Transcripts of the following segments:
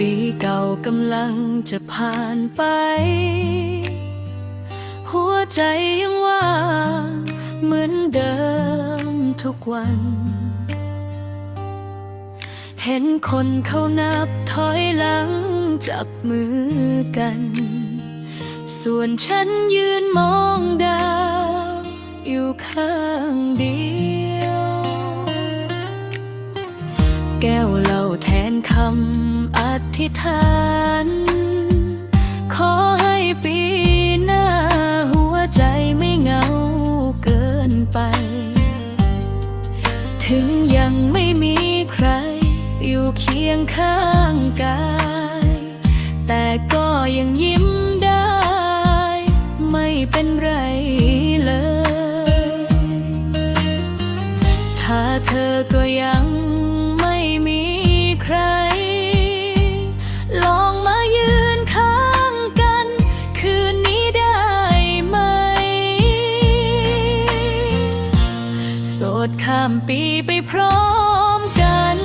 ปีเกำลังจะผ่านไป หัวใจยังว่างเหมือนเดิมทุกวัน เห็นคนเขานับถอยหลังจับมือกัน ส่วนฉันยืนมองดาว ธิษฐาน ขอให้ปีหน้าหัวใจไม่เหงาเกินไป ถึงยังไม่มีใคร อยู่เคียงข้างกาย แต่ก็ยังยิ้มได้ ไม่เป็นไรามปีไปพร้อมกัน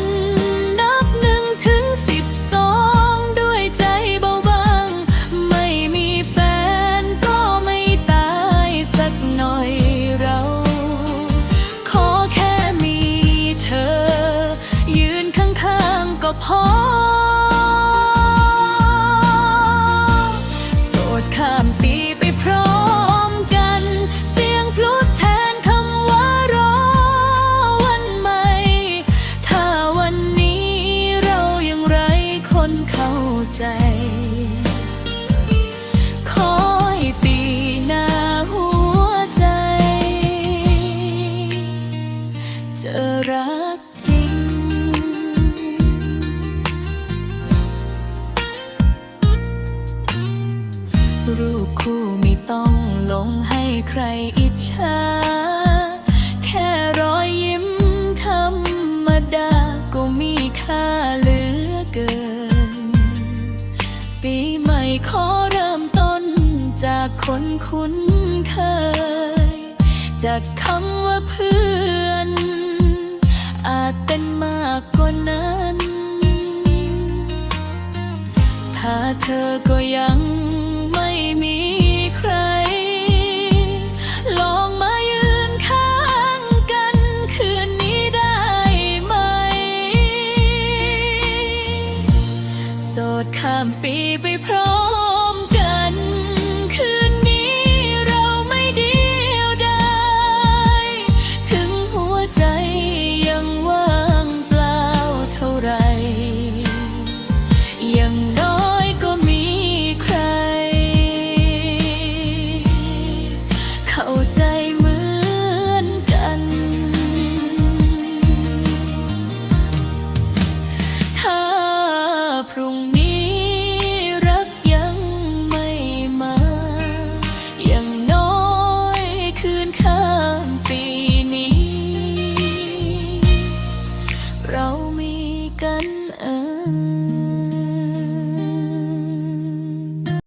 นับหนึ่งถึงสิบสองด้วยใจเบาบาง ไม่มีแฟนก็ไม่ตายสักหน่อยเรา ขอแค่มีเธอ ยืนข้างๆก็พอ จะรักจริง รูปคู่ไม่ต้องลงให้ใครอิจฉาแค่รอยยิ้มธรรมดา ก็มีค่าเหลือเกิน ปีใหม่ขอเริ่มต้นจากคนคุ้นเคย จากคำว่าเพื่อน อาจเป็นมากกว่านั้น ถ้าเธอก็ยังไม่มีใคร ลองมายืนข้างกันคืนนี้ได้ไหม โสดข้ามปีไปพร้อม พรุ่งนี้รักยังไม่มา ยังน้อยคืนข้างปีนี้ เรามีกัน